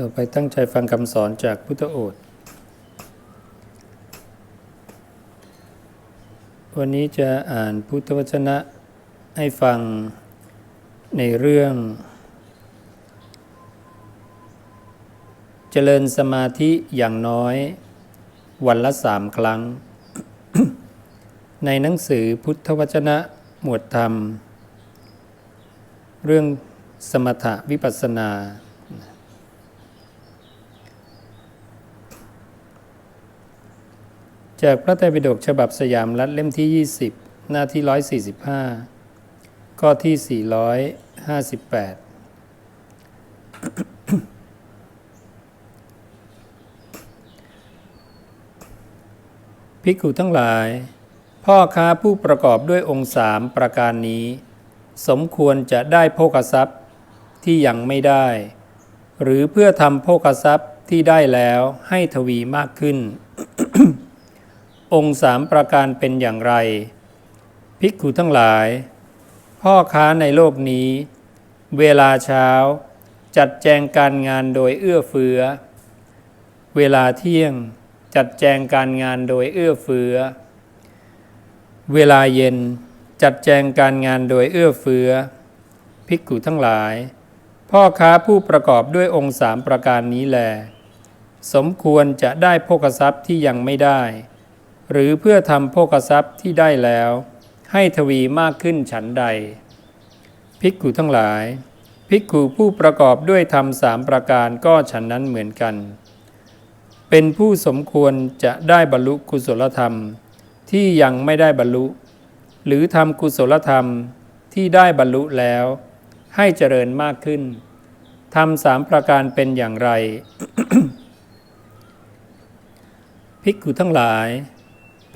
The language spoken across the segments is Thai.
ต่อไปตั้งใจฟังคำสอนจากพุทธโอษฐ์ วันนี้จะอ่านพุทธวจนะให้ฟังในเรื่อง เจริญสมาธิอย่างน้อย วันละสามครั้ง ในหนังสือพุทธวจนะหมวดธรรม เรื่องสมถะวิปัสสนา จากพระไตรปิฎกฉบับสยามรัฐเล่มที่ 20 หน้าที่ 145 ข้อที่ 458ภิกขุทั้งหลาย พ่อค้าผู้ประกอบด้วยองค์สามประการนี้ สมควรจะได้โภคทรัพย์ที่ยังไม่ได้ หรือเพื่อทำโภคทรัพย์ที่ได้แล้วให้ทวีมากขึ้น องค์สามประการเป็นอย่างไร ภิกขุทั้งหลาย พ่อค้าในโลกนี้ เวลาเช้า จัดแจงการงานโดยเอื้อเฟื้อ เวลาเที่ยง จัดแจงการงานโดยเอื้อเฟื้อ เวลาเย็น จัดแจงการงานโดยเอื้อเฟื้อ ภิกขุทั้งหลาย พ่อค้าผู้ประกอบด้วยองค์สามประการนี้แล สมควรจะได้โภคทรัพย์ที่ยังไม่ได้ หรือเพื่อทำโภคทรัพย์ที่ได้แล้ว ให้ทวีมากขึ้นฉันใด ภิกขุทั้งหลาย ภิกขุผู้ประกอบด้วยธรรมสามประการก็ฉันนั้นเหมือนกัน เป็นผู้สมควรจะได้บรรลุกุศลธรรม ที่ยังไม่ได้บรรลุ หรือทำกุศลธรรมที่ได้บรรลุแล้ว ให้เจริญมากขึ้นทำสามประการเป็นอย่างไร ภิกขุทั้งหลาย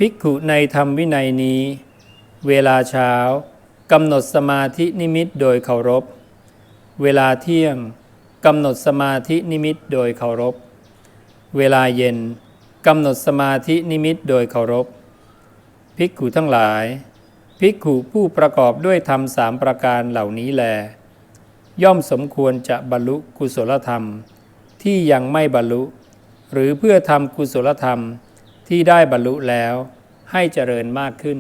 ภิกขุในธรรมวินัยนี้ เวลาเช้ากำหนดสมาธินิมิตโดยเคารพ เวลาเที่ยงกำหนดสมาธินิมิตโดยเคารพ เวลาเย็นกำหนดสมาธินิมิตโดยเคารพ ภิกขุทั้งหลาย ภิกขุผู้ประกอบด้วยธรรมสามประการเหล่านี้แล ย่อมสมควรจะบรรลุกุศลธรรม ที่ยังไม่บรรลุ หรือเพื่อทำกุศลธรรม ที่ได้บรรลุแล้วให้เจริญมากขึ้น